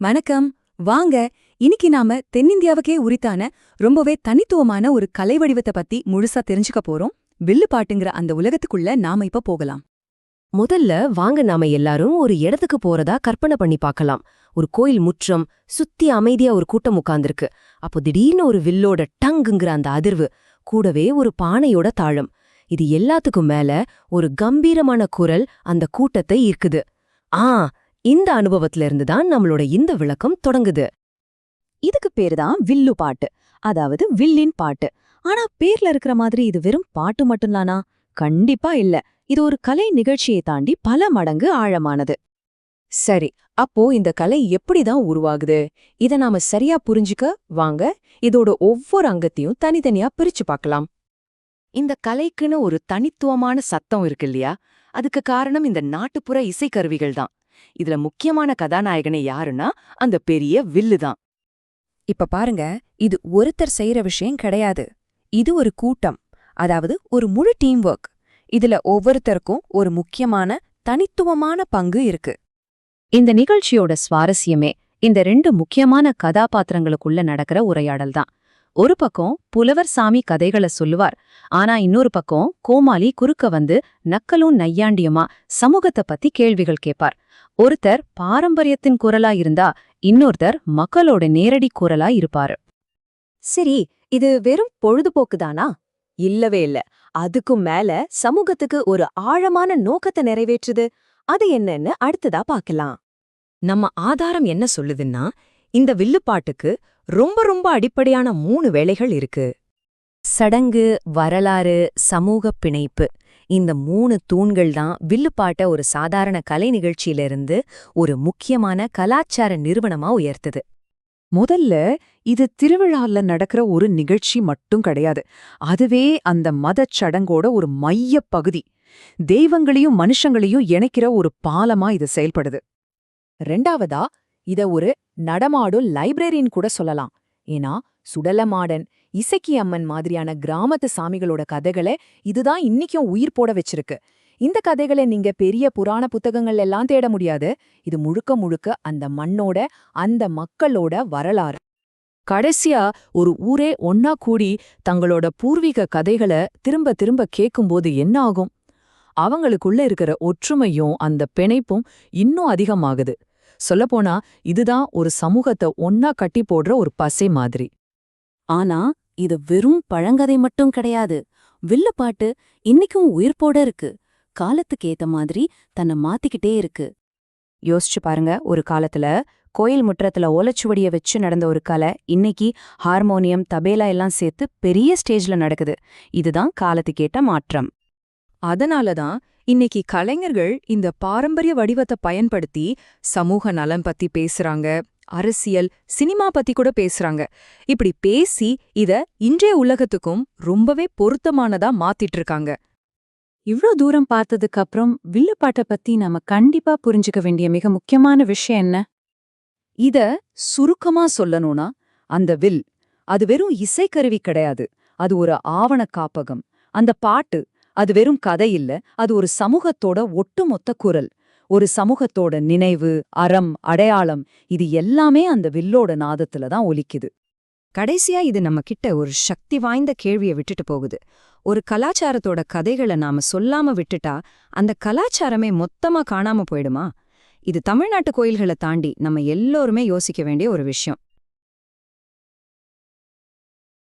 வணக்கம். வாங்க இன்னைக்கு நாம தென்னிந்தியாவுக்கே உரித்தான ரொம்பவே தனித்துவமான ஒரு கலை வடிவத்தை பத்தி முழுசா தெரிஞ்சுக்க போறோம். வில்லு பாட்டுங்கிற அந்த உலகத்துக்குள்ள நாம இப்ப போகலாம். முதல்ல வாங்க நாம எல்லாரும் ஒரு இடத்துக்கு போறதா கற்பனை பண்ணி பார்க்கலாம். ஒரு கோயில் முற்றம் சுத்தி அமைதியா ஒரு கூட்டம் உட்கார்ந்துருக்கு. அப்போ திடீர்னு ஒரு வில்லோட டங்குங்கிற அந்த அதிர்வு கூடவே ஒரு பானையோட தாழம் இது எல்லாத்துக்கும் மேல ஒரு கம்பீரமான குரல் அந்த கூட்டத்தை ஈர்க்குது. ஆ இந்த அனுபவத்துல இருந்து தான் நம்மளோட இந்த விளக்கம் தொடங்குது. இதுக்கு பேரு தான் வில்லு பாட்டு. அதாவது வில்லின் பாட்டு. ஆனா பேர்ல இருக்கிற மாதிரி இது வெறும் பாட்டு மட்டும்தானா? கண்டிப்பா இல்ல. இது ஒரு கலை நிகழ்ச்சியை தாண்டி பல மடங்கு ஆழமானது. சரி அப்போ இந்த கலை எப்படிதான் உருவாகுது? இத நாம சரியா புரிஞ்சுக்க வாங்க இதோட ஒவ்வொரு அங்கத்தையும் தனித்தனியா பிரிச்சு பார்க்கலாம். இந்த கலைக்குன்னு ஒரு தனித்துவமான சத்தம் இருக்கு இல்லையா? அதுக்கு காரணம் இந்த நாட்டுப்புற இசைக்கருவிகள் தான். இதுல முக்கியமான கதாநாயகனே யாருன்னா அந்த பெரிய வில்லு தான். இப்ப பாருங்க இது ஒருத்தர் செய்யற விஷயம் கிடையாது. இது ஒரு கூட்டம் அதாவது ஒரு முழு டீம் ஒர்க் இதுல ஒவ்வொருத்தருக்கும் ஒரு முக்கியமான தனித்துவமான பங்கு இருக்கு. இந்த நிகழ்ச்சியோட சுவாரஸ்யமே இந்த ரெண்டு முக்கியமான கதாபாத்திரங்களுக்குள்ள நடக்கிற உரையாடல் தான். ஒரு பக்கம் புலவர் சாமி கதைகளை சொல்லுவார் ஆனா இன்னொரு பக்கம் கோமாளி குறுக்க வந்து நக்கலும் நையாண்டியுமா? சமூகத்தை பத்தி கேள்விகள் கேட்பார். ஒருத்தர் பாரம்பரியத்தின் குரலா இருந்தா இன்னொருத்தர் மக்களோட நேரடி குரலா இருப்பாரு. சரி இது வெறும் பொழுதுபோக்குதானா? இல்லவே இல்ல. அதுக்கும் மேல சமூகத்துக்கு ஒரு ஆழமான நோக்கத்தை நிறைவேற்றுது. அது என்னன்னு அடுத்ததா பாக்கலாம் நம்ம ஆதாரம் என்ன சொல்லுதுன்னா இந்த வில்லுப்பாட்டுக்கு ரொம்ப ரொம்ப அடிப்படையான மூணு வேலைகள் இருக்கு. சடங்கு வரலாறு சமூக பிணைப்பு. இந்த மூணு தூண்கள் தான் வில்லுப்பாட்டை ஒரு சாதாரண கலை நிகழ்ச்சியிலிருந்து ஒரு முக்கியமான கலாச்சார நிறுவனமா உயர்த்துது. முதல்ல இது திருவிழால நடக்கிற ஒரு நிகழ்ச்சி மட்டும் கிடையாது. அதுவே அந்த மதச் சடங்கோட ஒரு மையப் பகுதி. தெய்வங்களையும் மனுஷங்களையும் இணைக்கிற ஒரு பாலமா இது செயல்படுது. ரெண்டாவதா இத ஒரு நடமாடும் லைப்ரரின்னு கூட சொல்லலாம். ஏன்னா சுடலமாடன் இசக்கி அம்மன் மாதிரியான கிராமத்து சாமிகளோட கதைகளை இதுதான் இன்னைக்கும் உயிர் போட வச்சிருக்கு. இந்த கதைகளை நீங்க பெரிய புராண புத்தகங்கள் எல்லாம் தேட முடியாது. இது முழுக்க முழுக்க அந்த மண்ணோட அந்த மக்களோட வரலாறு. கடைசியா ஒரு ஊரே ஒன்னா கூடி தங்களோட பூர்வீக கதைகளை திரும்ப திரும்ப கேட்கும்போது என்ன ஆகும்? அவங்களுக்குள்ள இருக்கிற ஒற்றுமையும் அந்த பிணைப்பும் இன்னும் அதிகமாகுது. சொல்லப்போனா இதுதான் ஒரு சமூகத்தை ஒன்னா கட்டி போடுற ஒரு பசை மாதிரி. ஆனா இது வெறும் பழங்கதை மட்டும் கிடையாது. வில்லுப்பாட்டு இன்னைக்கும் உயிர்ப்போட இருக்கு. காலத்துக்கு ஏத்த மாதிரி தன்னை மாத்திக்கிட்டே இருக்கு. யோசிச்சு பாருங்க ஒரு காலத்துல கோயில் முற்றத்துல ஓலச்சுவடிய வச்சு நடந்த ஒரு கலை இன்னைக்கு ஹார்மோனியம் தபேலா எல்லாம் சேர்த்து பெரிய ஸ்டேஜ்ல நடக்குது. இதுதான் காலத்துக்கேட்ட மாற்றம். அதனால தான் இன்னைக்கு கலைஞர்கள் இந்த பாரம்பரிய வடிவத்தை பயன்படுத்தி சமூக நலன் பத்தி பேசுறாங்க அரசியல் சினிமா பத்தி கூட பேசுறாங்க. இப்படி பேசி இத இன்றைய உலகத்துக்கும் ரொம்பவே பொருத்தமானதா மாத்திட்டு இருக்காங்க இவ்ளோ தூரம் பார்த்ததுக்கு அப்புறம் வில்லுப்பாட்டை பத்தி நாம கண்டிப்பா புரிஞ்சுக்க வேண்டிய மிக முக்கியமான விஷயம் என்ன? இத சுருக்கமா சொல்லணும்னா அந்த வில் அது வெறும் இசைக்கருவி கிடையாது. அது ஒரு ஆவண காப்பகம். அந்த பாட்டு அது வெறும் கதை இல்ல அது ஒரு சமூகத்தோட ஒட்டுமொத்த குரல். ஒரு சமூகத்தோட நினைவு அறம் அடையாளம் இது எல்லாமே அந்த வில்லோட நாதத்துல தான் ஒலிக்குது. கடைசியா இது நம்ம கிட்ட ஒரு சக்தி வாய்ந்த கேள்வியை விட்டுட்டு போகுது. ஒரு கலாச்சாரத்தோட கதைகளை நாம சொல்லாம விட்டுட்டா அந்த கலாச்சாரமே மொத்தமா காணாம போயிடுமா? இது தமிழ்நாட்டு கோயில்களை தாண்டி நம்ம எல்லோருமே யோசிக்க வேண்டிய ஒரு விஷயம்.